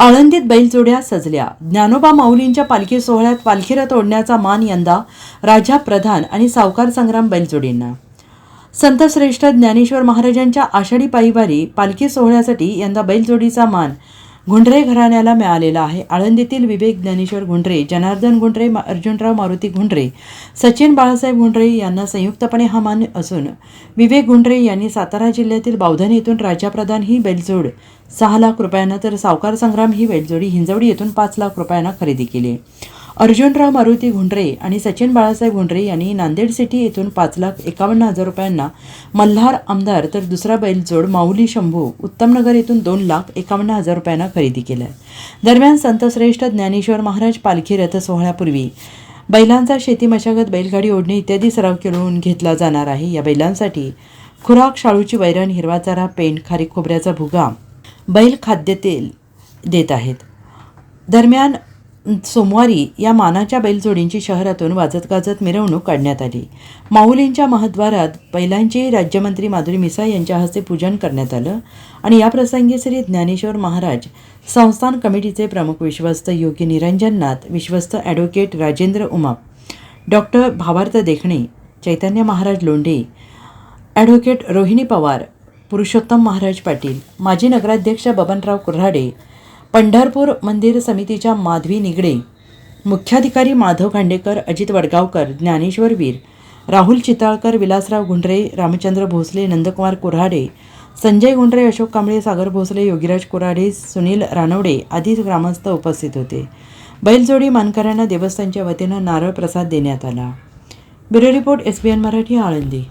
आळंदीत बैलजोड्या सजल्या. ज्ञानोबा माऊलींच्या पालखी सोहळ्यात पालखी तोडण्याचा मान यंदा राजा प्रधान आणि सावकार संग्राम बैलजोडींना. संत श्रेष्ठ ज्ञानेश्वर महाराजांच्या आषाढी पायीवारी पालखी सोहळ्यासाठी यंदा बैलजोडीचा मान घुंडरे घराण्याला मिळालेला आहे. आळंदीतील विवेक ज्ञानेश्वर घुंडरे जनार्दन घुंडरे अर्जुनराव मारुती घुंडरे सचिन बाळासाहेब घुंडरे यांना संयुक्तपणे हा मान असून विवेक घुंडरे यांनी सातारा जिल्ह्यातील बावधन येथून राजाप्रधान ही बैलजोड सहा लाख रुपयांना तर सावकार संग्राम ही बैलजोडी हिंजवडी येथून पाच लाख रुपयांना खरेदी केली. अर्जुनराव मारुती घुंडरे आणि सचिन बाळासाहेब घुंडरे यांनी नांदेड सिटी येथून पाच लाख एकावन्न हजार रुपयांना मल्हार आमदार तर दुसरा बैलजोड माऊली शंभू उत्तमनगर येथून दोन लाख एकावन्न हजार रुपयांना खरेदी केला. दरम्यान संतश्रेष्ठ ज्ञानेश्वर महाराज पालखी रथ सोहळ्यापूर्वी बैलांचा शेती मशागत बैलगाडी ओढणे इत्यादी सराव करून घेतला जाणार आहे. या बैलांसाठी खुराक शाळूची वैरण हिरवा चारा पेंट खारी खोबऱ्याचा भुगा बैल खाद्यतेल देत आहेत. दरम्यान सोमवारी या मानाच्या बैलजोडींची शहरातून वाजत गाजत मिरवणूक काढण्यात आली. माऊलींच्या महाद्वारात बैलांची राज्यमंत्री माधुरी मिसाळ यांच्या हस्ते पूजन करण्यात आलं आणि या प्रसंगी श्री ज्ञानेश्वर महाराज संस्थान कमिटीचे प्रमुख विश्वस्त योगी निरंजननाथ विश्वस्त advocate Rajendra Umap doctor Bhavarth Dekhne Chaitanya Maharaj Londhe advocate Rohini Pawar Purushottam Maharaj Patil माजी नगराध्यक्ष बबनराव कुऱ्हाडे पंढरपूर मंदिर समितीच्या माधवी निगडे मुख्याधिकारी माधव खांडेकर अजित वडगावकर ज्ञानेश्वर वीर राहुल चिताळकर विलासराव गुंडरे रामचंद्र भोसले नंदकुमार कुऱ्हाडे संजय गुंडरे अशोक कांबळे सागर भोसले योगीराज कुऱ्हाडे सुनील रानवडे आदी ग्रामस्थ उपस्थित होते. बैलजोडी मानकऱ्यांना देवस्थानच्या वतीनं नारळ प्रसाद देण्यात आला. Bureau report S B N Marathi Alandi.